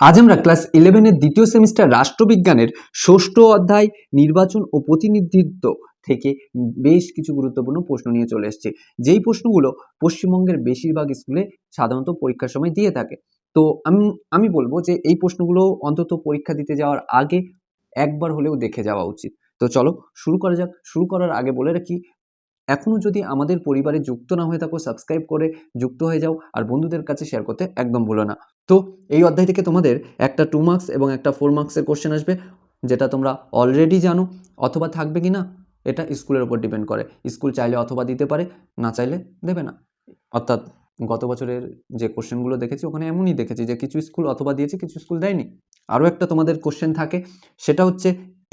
আজ আমরা ক্লাস ইলেভেনের দ্বিতীয় সেমিস্টার রাষ্ট্রবিজ্ঞানের ষষ্ঠ অধ্যায়, নির্বাচন ও প্রতিনিধিত্ব থেকে বেশ কিছু গুরুত্বপূর্ণ প্রশ্ন নিয়ে চলে এসেছি। যেই প্রশ্নগুলো পশ্চিমবঙ্গের বেশিরভাগ স্কুলে সাধারণত পরীক্ষার সময় দিয়ে থাকে। তো আমি আমি বলব যে এই প্রশ্নগুলো অন্তত পরীক্ষা দিতে যাওয়ার আগে একবার হলেও দেখে যাওয়া উচিত। তো চলো শুরু করা যাক। শুরু করার আগে বলে রাখি এখনও যদি আমাদের পরিবারে যুক্ত না হয়ে থাকো সাবস্ক্রাইব করে যুক্ত হয়ে যাও, আর বন্ধুদের কাছে শেয়ার করতে একদম ভুলো না। তো এই অধ্যায় থেকে তোমাদের একটা টু মার্কস এবং একটা ফোর মার্কসের কোশ্চেন আসবে, যেটা তোমরা অলরেডি জানো, অথবা থাকবে কি না এটা স্কুলের উপর ডিপেন্ড করে। স্কুল চাইলে অথবা দিতে পারে, না চাইলে দেবে না। অর্থাৎ গত বছরের যে কোশ্চেনগুলো দেখেছি, ওখানে এমনই দেখেছি যে কিছু স্কুল অথবা দিয়েছে, কিছু স্কুল দেয়নি। আরও একটা তোমাদের কোশ্চেন থাকে, সেটা হচ্ছে,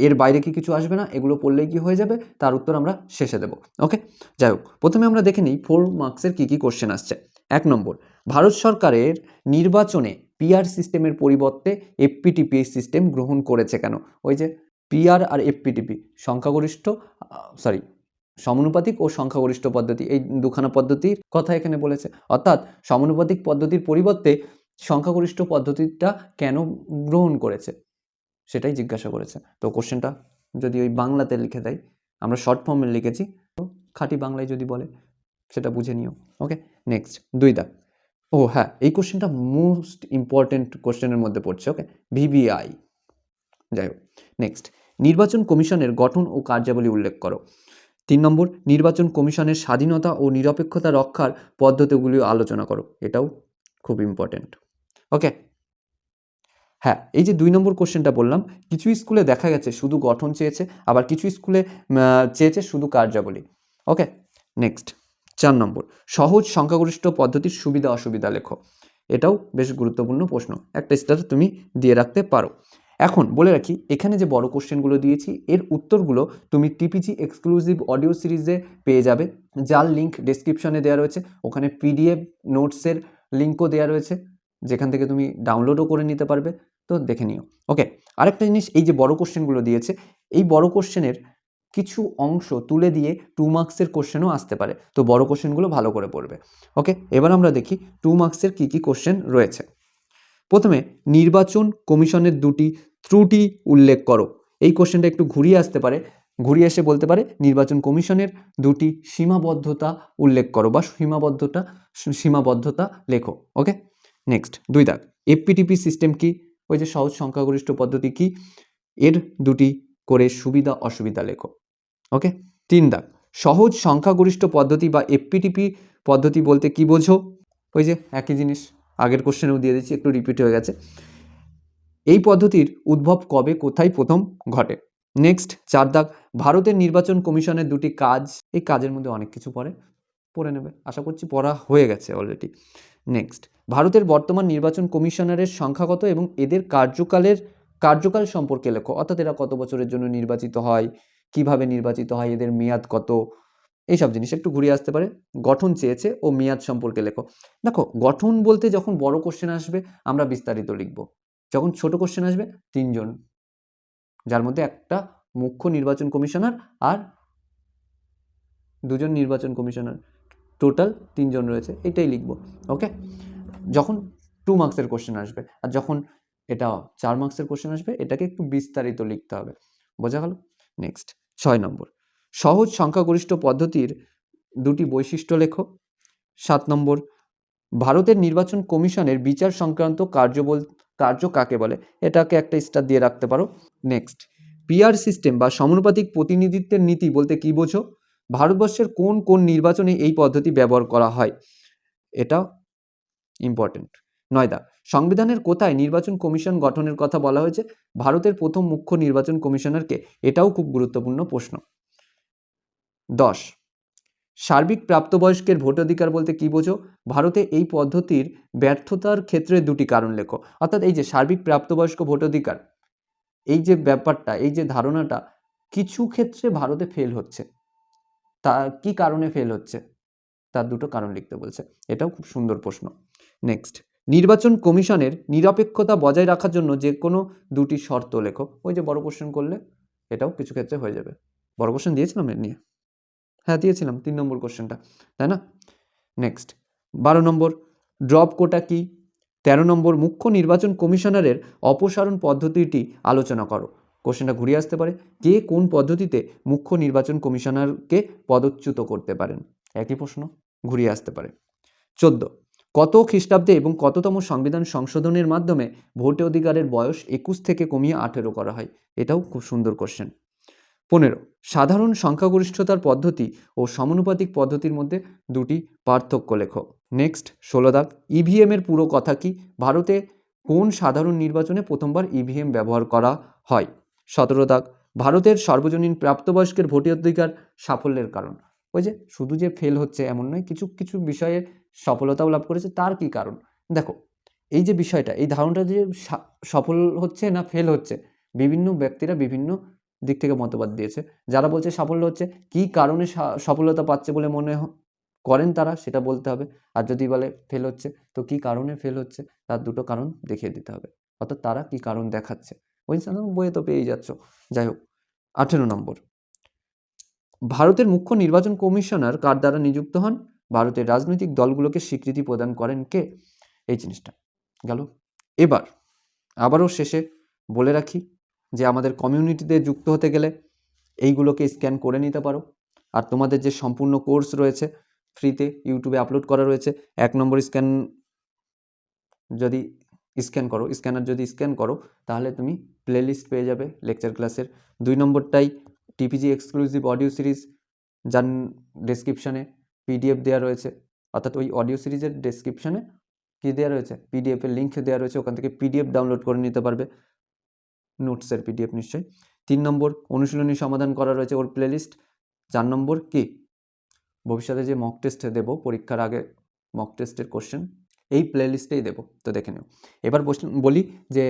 এর বাইরে কি কিছু আসবে না, এগুলো পড়লেই কি হয়ে যাবে, তার উত্তর আমরা শেষে দেবো। ওকে যাই হোক, প্রথমে আমরা দেখে নিই ফোর মার্কসের কী কী কোশ্চেন আসছে। এক নম্বর, ভারত সরকারের নির্বাচনে পিআর সিস্টেমের পরিবর্তে এফপিটিপি সিস্টেম গ্রহণ করেছে কেন? ওই যে পিআর আর এফপিটিপি সংখ্যাগরিষ্ঠ সরি সমানুপাতিক ও সংখ্যাগরিষ্ঠ পদ্ধতি, এই দুখানা পদ্ধতির কথা এখানে বলেছে। অর্থাৎ সমানুপাতিক পদ্ধতির পরিবর্তে সংখ্যাগরিষ্ঠ পদ্ধতিটা কেন গ্রহণ করেছে? সেটাই জিজ্ঞাসা করেছে। তো কোশ্চেনটা যদি ওই বাংলাতে লিখে দেয়, আমরা শর্ট ফর্মে লিখেছি তো খাঁটি বাংলায় যদি বলে। সেটা বুঝে নিও। ওকে নেক্সট দুই দাগ ও হ্যাঁ এই কোশ্চেনটা মোস্ট ইম্পর্টেন্ট কোশ্চেনের মধ্যে পড়ছে ওকে ভিভিআই যাই হোক নেক্সট নির্বাচন কমিশনের গঠন ও কার্যাবলী উল্লেখ করো। তিন নম্বর, নির্বাচন কমিশনের স্বাধীনতা ও নিরপেক্ষতা রক্ষার পদ্ধতিগুলি আলোচনা করো। এটাও খুব ইম্পর্টেন্ট ওকে হ্যাঁ এই যে দুই নম্বর কোশ্চেনটা বললাম, কিছু স্কুলে দেখা গেছে শুধু গঠন চেয়েছে, আবার কিছু স্কুলে চেয়েছে শুধু কার্যাবলী। ওকে নেক্সট চার নম্বর, সহজ সংখ্যাগরিষ্ঠ পদ্ধতির সুবিধা অসুবিধা লেখো। এটাও বেশ গুরুত্বপূর্ণ প্রশ্ন, একটা স্টার তুমি দিয়ে রাখতে পারো। এখন বলে রাখি, এখানে যে বড় কোশ্চেনগুলো দিয়েছি, এর উত্তরগুলো তুমি টিপিজি এক্সক্লুসিভ অডিও সিরিজে পেয়ে যাবে, যার লিঙ্ক ডেসক্রিপশনে দেওয়া রয়েছে, ওখানে পিডিএফ নোটসের লিঙ্কও দেওয়া রয়েছে, যেখান থেকে তুমি ডাউনলোডও করে নিতে পারবে। তো দেখে নিও। ওকে আরেকটা জিনিস, এই যে বড় কোশ্চেনগুলো দিয়েছে, এই বড় কোশ্চেনের কিছু অংশ তুলে দিয়ে টু মার্কসের কোশ্চেনও আসতে পারে। তো বড় কোশ্চেনগুলো ভালো করে পড়বে। ওকে এবার আমরা দেখি টু মার্কসের কী কী কোশ্চেন রয়েছে। প্রথমে, নির্বাচন কমিশনের দুটি ত্রুটি উল্লেখ করো। এই কোশ্চেনটা একটু ঘুরিয়ে আসতে পারে। ঘুরিয়ে এসে বলতে পারে, নির্বাচন কমিশনের দুটি সীমাবদ্ধতা উল্লেখ করো বা সীমাবদ্ধতা সীমাবদ্ধতা লেখো। ওকে নেক্সট দুই দাগ। এফপিটিপি সিস্টেম কি? ওই যে সহজ সংখ্যাগরিষ্ঠ পদ্ধতি কি? এর দুটি করে সুবিধা অসুবিধা লেখো। ওকে তিন দাগ। সহজ সংখ্যাগরিষ্ঠ পদ্ধতি বা এফপিটিপি পদ্ধতি বলতে কি বোঝো? ওই যে একই জিনিস, আগের কোশ্চেনেও দিয়ে দিচ্ছি, একটু রিপিট হয়ে গেছে। এই পদ্ধতির উদ্ভব কবে, কোথায়, প্রথম ঘটে? নেক্সট চার দাগ। ভারতের নির্বাচন কমিশনের দুটি কাজ, এই কাজের মধ্যে অনেক কিছু পড়ে পড়ে নেবে। আশা করছি পড়া হয়ে গেছে অলরেডি নেক্সট ভারতের বর্তমান নির্বাচন কমিশনারের সংখ্যাগত এবং এদের কার্যকালের, কার্যকাল সম্পর্কে লেখো। অর্থাৎ এরা কত বছরের জন্য নির্বাচিত হয়? কীভাবে নির্বাচিত হয়, এদের মেয়াদ কত? এইসব জিনিস একটু ঘুরিয়ে আসতে পারে। গঠন চেয়েছে ও মেয়াদ সম্পর্কে লেখো। দেখো, গঠন বলতে যখন বড় কোশ্চেন আসবে, আমরা বিস্তারিত লিখব। যখন ছোট কোশ্চেন আসবে, তিনজন। যার মধ্যে একটা মুখ্য নির্বাচন কমিশনার আর দুজন নির্বাচন কমিশনার। টোটাল তিনজন রয়েছে, এটাই লিখব ওকে যখন টু মার্কসের কোশ্চেন আসবে, আর যখন এটা চার মার্কসের কোশ্চেন আসবে, এটাকে একটু বিস্তারিত লিখতে হবে। বোঝা গেল? নেক্সট ছয় নম্বর। সহজ সংখ্যাগরিষ্ঠ পদ্ধতির দুটি বৈশিষ্ট্য লেখো। সাত নম্বর, ভারতের নির্বাচন কমিশনের বিচার সংক্রান্ত কার্য বল, কার্য কাকে বলে? এটাকে একটা স্টার দিয়ে রাখতে পারো। নেক্সট, পিআর সিস্টেম বা সমানুপাতিক প্রতিনিধিত্বের নীতি বলতে কি বোঝো? ভারতবর্ষের কোন কোন নির্বাচনে এই পদ্ধতি ব্যবহার করা হয়? এটা ইম্পর্টেন্ট নয়দা সংবিধানের কোথায় নির্বাচন কমিশন গঠনের কথা বলা হয়েছে? ভারতের প্রথম মুখ্য নির্বাচন কমিশনারকে এটাও খুব গুরুত্বপূর্ণ প্রশ্ন। দশ, সার্বিক প্রাপ্তবয়স্কের ভোটাধিকার বলতে কি বোঝো? ভারতে এই পদ্ধতির ব্যর্থতার ক্ষেত্রে দুটি কারণ লেখো। অর্থাৎ এই যে সার্বিক প্রাপ্তবয়স্ক ভোটাধিকার, এই যে ব্যাপারটা, এই যে ধারণাটা, কিছু ক্ষেত্রে ভারতে ফেল হচ্ছে। তা কি কারণে ফেল হচ্ছে? তার দুটো কারণ লিখতে বলছে। এটাও খুব সুন্দর প্রশ্ন। নেক্সট নির্বাচন কমিশনের নিরপেক্ষতা বজায় রাখার জন্য যে কোনো দুটি শর্ত লেখো। ওই যে বড় কোশ্চেন করলে এটাও কিছু ক্ষেত্রে হয়ে যাবে। বড় কোশ্চেন দিয়েছিলাম এর নিয়ে? হ্যাঁ দিয়েছিলাম, তিন নম্বর কোশ্চেনটা তাই না? নেক্সট বারো নম্বর ড্রপ কোটা কি? তেরো নম্বর, মুখ্য নির্বাচন কমিশনারের অপসারণ পদ্ধতিটি আলোচনা করো। কোশ্চেনটা ঘুরিয়ে আসতে পারে। কে কোন পদ্ধতিতে মুখ্য নির্বাচন কমিশনারকে পদচ্যুত করতে পারেন? একই প্রশ্ন, ঘুরিয়ে আসতে পারে। চোদ্দ কত খ্রিস্টাব্দে এবং কততম সংবিধান সংশোধনের মাধ্যমে ভোটে অধিকারের বয়স একুশ থেকে কমিয়ে আঠেরো করা হয়? এটাও খুব সুন্দর কোশ্চেন পনেরো, সাধারণ সংখ্যাগরিষ্ঠতার পদ্ধতি ও সমানুপাতিক পদ্ধতির মধ্যে দুটি পার্থক্য লেখো। নেক্সট ষোলো দাগ ইভিএম এর পুরো কথা কি? ভারতে কোন সাধারণ নির্বাচনে প্রথমবার ইভিএম ব্যবহার করা হয়? সতেরো দাগ, ভারতের সর্বজনীন প্রাপ্তবয়স্কের ভোটাধিকার সাফল্যের কারণ। ওই যে শুধু যে ফেল হচ্ছে এমন নয়, কিছু কিছু বিষয়ে সফলতাও লাভ করেছে, তার কি কারণ? দেখো, এই যে বিষয়টা, এই ধারণাটা যে সফল হচ্ছে না ফেল হচ্ছে, বিভিন্ন ব্যক্তিরা বিভিন্ন দিক থেকে মতবাদ দিয়েছে। যারা বলছে সাফল্য হচ্ছে, কি কারণে সফলতা পাচ্ছে বলে মনে করেন তারা, সেটা বলতে হবে। আর যদি বলে ফেল হচ্ছে, তো কি কারণে ফেল হচ্ছে, তার দুটো কারণ দেখিয়ে দিতে হবে। অর্থাৎ তারা কি কারণ দেখাচ্ছে? ওই বইয়ে তো পেয়েই যাচ্ছ। যাই হোক, আঠেরো নম্বর। ভারতের মুখ্য নির্বাচন কমিশনার কার দ্বারা নিযুক্ত হন? ভারতের রাজনৈতিক দলগুলোকে স্বীকৃতি প্রদান করেন কে? এই জিনিসটা গেল। এবার, আবারও শেষে বলে রাখি যে আমাদের কমিউনিটিতে যুক্ত হতে গেলে এইগুলোকে স্ক্যান করে নিতে পারো। আর তোমাদের যে সম্পূর্ণ কোর্স রয়েছে, ফ্রিতে ইউটিউবে আপলোড করা রয়েছে, এক নম্বর স্ক্যান যদি স্ক্যান করো, স্ক্যানার যদি স্ক্যান করো, তাহলে তুমি প্লেলিস্ট পেয়ে যাবে লেকচার ক্লাসের। দুই নম্বরটাই টিপিজি এক্সক্লুসিভ অডিও সিরিজ যার ডেসক্রিপশানে পিডিএফ দেওয়া রয়েছে। অর্থাৎ ওই অডিও সিরিজের ডেসক্রিপশানে কী দেওয়া রয়েছে? পিডিএফের লিঙ্ক দেওয়া রয়েছে। ওখান থেকে পিডিএফ ডাউনলোড করে নিতে পারবে। নোটসের পিডিএফ নিশ্চয়ই। তিন নম্বর, অনুশীলনী সমাধান করা রয়েছে ওর প্লেলিস্ট চার নম্বর, কি? ভবিষ্যতে যে মক টেস্ট দেবো, পরীক্ষার আগে মক টেস্টের কোশ্চেন এই প্লেলিস্টেই দেবো। তো দেখে নিও। এবার বলি যে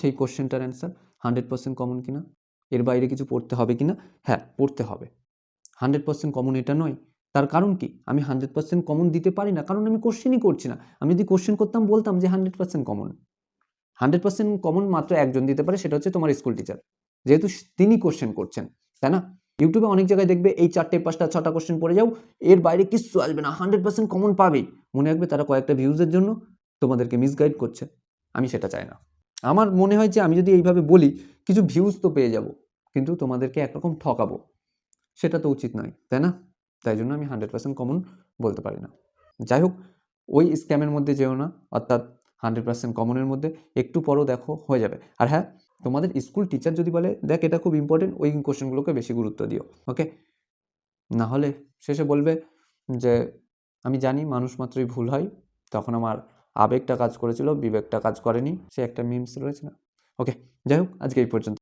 সেই কোশ্চেনটার অ্যান্সার হান্ড্রেড পার্সেন্ট কমন কিনা? এর বাইরে কিছু পড়তে হবে কিনা? হ্যাঁ পড়তে হবে। হান্ড্রেড পার্সেন্ট কমন এটা নয়। তার কারণ কি? আমি হান্ড্রেড পার্সেন্ট কমন দিতে পারি না। কারণ আমি কোশ্চেনই করছি না। আমি যদি কোশ্চেন করতাম, বলতাম যে hundred percent common hundred percent common মাত্র একজন দিতে পারে, সেটা হচ্ছে তোমার স্কুল টিচার যেহেতু তিনি কোশ্চেন করছেন, তাই না? ইউটিউবে অনেক জায়গায় দেখবে, এই চারটে, পাঁচটা, ছটা কোশ্চেন পড়ে যাও, এর বাইরে কিচ্ছু আসবে না। হান্ড্রেড পার্সেন্ট কমন পাবেই। মনে রাখবে তারা কয়েকটা ভিউজের জন্য তোমাদেরকে মিসগাইড করছে। আমি সেটা চাই না। আমার মনে হয় যে আমি যদি এইভাবে বলি, কিছু ভিউজ তো পেয়ে যাব, কিন্তু তোমাদেরকে একরকম ঠকাবো, সেটা তো উচিত নয়, তাই না? তাই জন্য আমি হান্ড্রেড পার্সেন্ট কমন বলতে পারি না। যাই হোক, ওই স্ক্যামের মধ্যে যেও না, অর্থাৎ হান্ড্রেড পার্সেন্ট কমনের মধ্যে একটু পরও দেখো, হয়ে যাবে। আর হ্যাঁ তোমাদের স্কুল টিচার যদি বলে, দেখ, এটা খুব ইম্পর্টেন্ট ওই কোশ্চেনগুলোকে বেশি গুরুত্ব দিও ওকে না হলে শেষে বলবে যে, আমি জানি মানুষ মাত্রই ভুল হয়, তখন আমার আবেগটা কাজ করেছিল, বিবেকটা কাজ করেনি, সে একটা মিমস রয়েছে না? ওকে যাই হোক, আজকে এই পর্যন্ত।